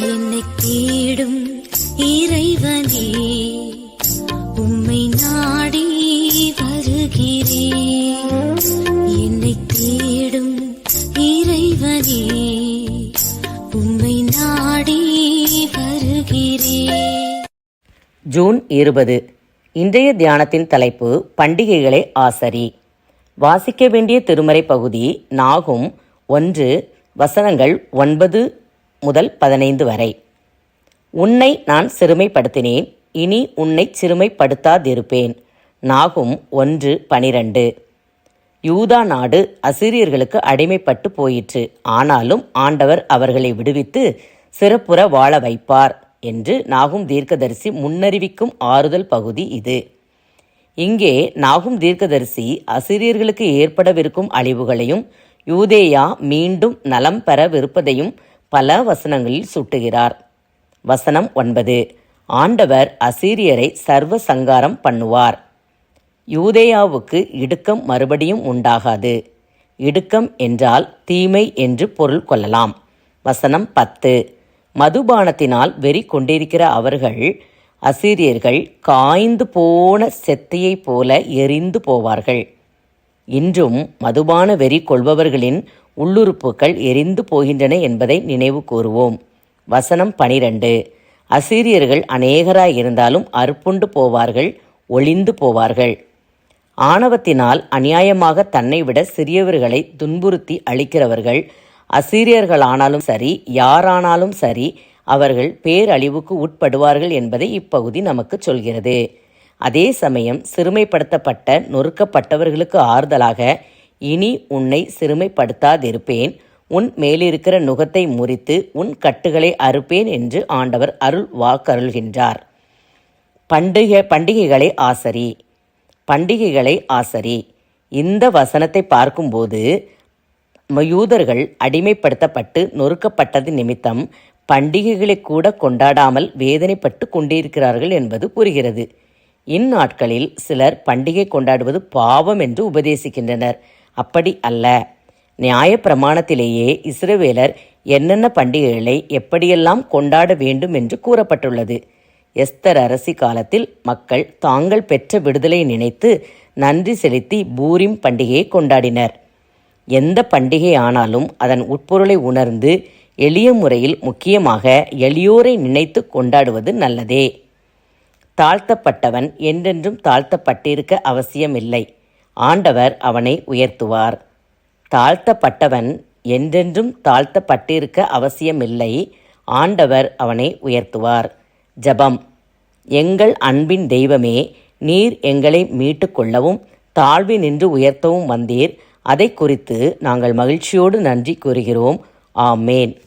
என்னை தேடும் இறைவனே உம்மை நாடி வருகிறேன் என்னை தேடும் இறைவனே உம்மை நாடி வருகிறேன் ஜூன் இருபது. இன்றைய தியானத்தின் தலைப்பு பண்டிகைகளை ஆசரி. வாசிக்க வேண்டிய திருமறை பகுதி நாகும் ஒன்று வசனங்கள் ஒன்பது முதல் பதினைந்து வரை. உன்னை நான் சிறுமைப்படுத்தினேன் இனி உன்னை சிறுமைப்படுத்தாதிருப்பேன். நாகும் ஒன்று பனிரண்டு. யூதா நாடு அசிரியர்களுக்கு அடிமைப்பட்டு போயிற்று. ஆனாலும் ஆண்டவர் அவர்களை விடுவித்து சிறப்புற வாழ வைப்பார் என்று நாகும் தீர்க்கதரிசி முன்னறிவிக்கும் ஆறுதல் பகுதி இது. இங்கே நாகும் தீர்க்கதரிசி அசிரியர்களுக்கு ஏற்படவிருக்கும் அழிவுகளையும் யூதேயா மீண்டும் நலம் பெறவிருப்பதையும் பல வசனங்களில் சுட்டுகிறார். வசனம் ஒன்பது. ஆண்டவர் அசீரியரை சர்வ சங்காரம் பண்ணுவார். யூதேயாவுக்கு இடுக்கம் மறுபடியும் உண்டாகாது. இடுக்கம் என்றால் தீமை என்று பொருள் கொள்ளலாம். வசனம் பத்து. மதுபானத்தினால் வெறி கொண்டிருக்கிற அவர்கள் அசீரியர்கள் காய்ந்து போன செத்தையைப் போல எரிந்து போவார்கள். இன்றும் மதுபான வெறி கொள்பவர்களின் உள்ளுறுப்புகள் எரிந்து போகின்றன என்பதை நினைவு கூறுவோம். வசனம் பனிரெண்டு. அசீரியர்கள் அநேகராய் இருந்தாலும் அறுப்புண்டு போவார்கள் ஒளிந்து போவார்கள். ஆணவத்தினால் அநியாயமாக தன்னை விட சிறியவர்களை துன்புறுத்தி அளிக்கிறவர்கள் அசீரியர்களானாலும் சரி யாரானாலும் சரி அவர்கள் பேரழிவுக்கு உட்படுவார்கள் என்பதை இப்பகுதி நமக்கு சொல்கிறது. அதே சமயம் சிறுமைப்படுத்தப்பட்ட நொறுக்கப்பட்டவர்களுக்கு ஆறுதலாக இனி உன்னை சிறுமைப்படுத்தாதிருப்பேன். உன் மேலிருக்கிற நுகத்தை முறித்து உன் கட்டுகளை அறுப்பேன் என்று ஆண்டவர் அருள் வாக்கருள்கின்றார். பண்டிகை பண்டிகைகளை ஆசரி. பண்டிகைகளை ஆசரி. இந்த வசனத்தை பார்க்கும்போது ம- யூதர்கள் அடிமைப்படுத்தப்பட்டு நொறுக்கப்பட்டது நிமித்தம் பண்டிகைகளை கூட கொண்டாடாமல் வேதனைப்பட்டு கொண்டிருக்கிறார்கள் என்பது புரிகிறது. இந்நாட்களில் சிலர் பண்டிகை கொண்டாடுவது பாவம் என்று உபதேசிக்கின்றனர். அப்படி அல்ல. நியாயப்பிரமாணத்திலேயே இஸ்ரவேலர் என்னென்ன பண்டிகைகளை எப்படியெல்லாம் கொண்டாட வேண்டும் என்று கூறப்பட்டுள்ளது. எஸ்தர் அரசி காலத்தில் மக்கள் தாங்கள் பெற்ற விடுதலை நினைத்து நன்றி செலுத்தி பூரிம் பண்டிகையை கொண்டாடினர். எந்த பண்டிகை ஆனாலும் அதன் உட்பொருளை உணர்ந்து எளிய முறையில் முக்கியமாக எளியோரை நினைத்து கொண்டாடுவது நல்லதே. தாழ்த்தப்பட்டவன் என்றென்றும் தாழ்த்தப்பட்டிருக்க அவசியமில்லை. ஆண்டவர் அவனை உயர்த்துவார். தாழ்த்தப்பட்டவன் என்றென்றும் தாழ்த்தப்பட்டிருக்க அவசியமில்லை. ஆண்டவர் அவனை உயர்த்துவார். ஜெபம். எங்கள் அன்பின் தெய்வமே நீர் எங்களை மீட்டுக்கொள்ளவும் தாழ்வி நின்று உயர்த்தவும் வந்தீர். அதை குறித்து நாங்கள் மகிழ்ச்சியோடு நன்றி கூறுகிறோம். ஆமேன்.